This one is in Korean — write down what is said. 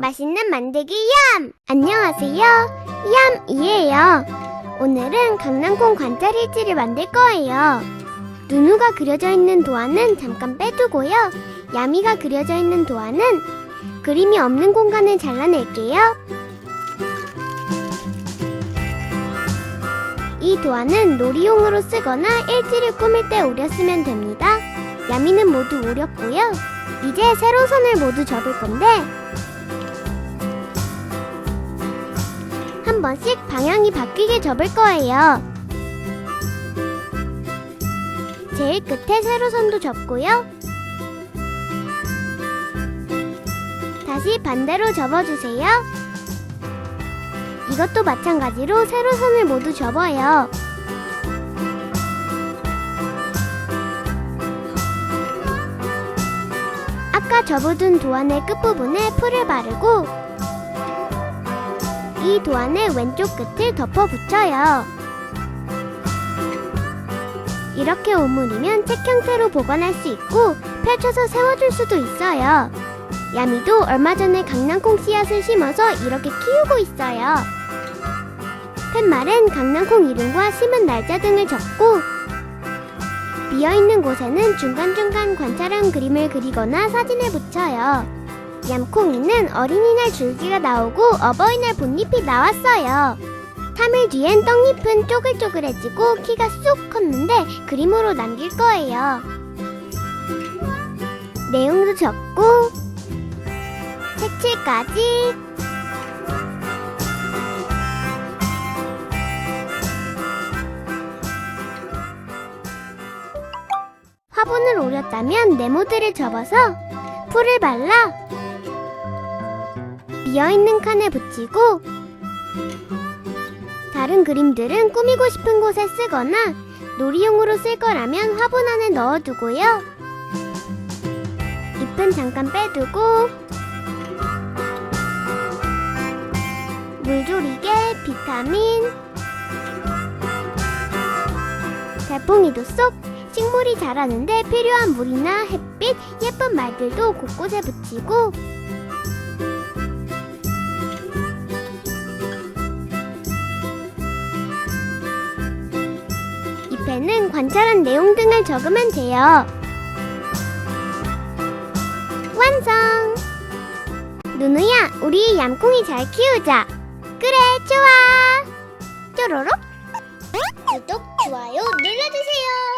맛있는 만들기 얌! 안녕하세요. 얌이에요. 오늘은 강낭콩 관찰 일지를 만들 거예요. 누누가 그려져 있는 도안은 잠깐 빼두고요. 야미가 그려져 있는 도안은 그림이 없는 공간을 잘라낼게요. 이 도안은 놀이용으로 쓰거나 일지를 꾸밀 때 오렸으면 됩니다. 야미는 모두 오렸고요. 이제 세로 선을 모두 접을 건데 한 번씩 방향이 바뀌게 접을 거예요. 제일 끝에 세로 선도 접고요. 다시 반대로 접어주세요. 이것도 마찬가지로 세로 선을 모두 접어요. 아까 접어둔 도안의 끝부분에 풀을 바르고 이 도안의 왼쪽 끝을 덮어 붙여요. 이렇게 오므리면 책 형태로 보관할 수 있고 펼쳐서 세워줄 수도 있어요. 야미도 얼마 전에 강낭콩 씨앗을 심어서 이렇게 키우고 있어요. 팻말은 강낭콩 이름과 심은 날짜 등을 적고 비어있는 곳에는 중간중간 관찰한 그림을 그리거나 사진을 붙여요. 얌콩이는 어린이날 줄기가 나오고 어버이날 봇잎이 나왔어요. 3일 뒤엔 떡잎은 쪼글쪼글해지고 키가 쑥 컸는데 그림으로 남길 거예요. 내용도 적고 색칠까지 화분을 오렸다면 네모들을 접어서 풀을 발라 비어있는 칸에 붙이고 다른 그림들은 꾸미고 싶은 곳에 쓰거나 놀이용으로 쓸 거라면 화분 안에 넣어두고요. 잎은 잠깐 빼두고 물조리개, 비타민, 달팽이도 쏙 식물이 자라는데 필요한 물이나 햇빛, 예쁜 말들도 곳곳에 붙이고 잎에는 관찰한 내용 등을 적으면 돼요. 완성! 누누야, 우리 얌콩이 잘 키우자. 그래, 좋아. 쪼로록. 구독, 좋아요 눌러주세요.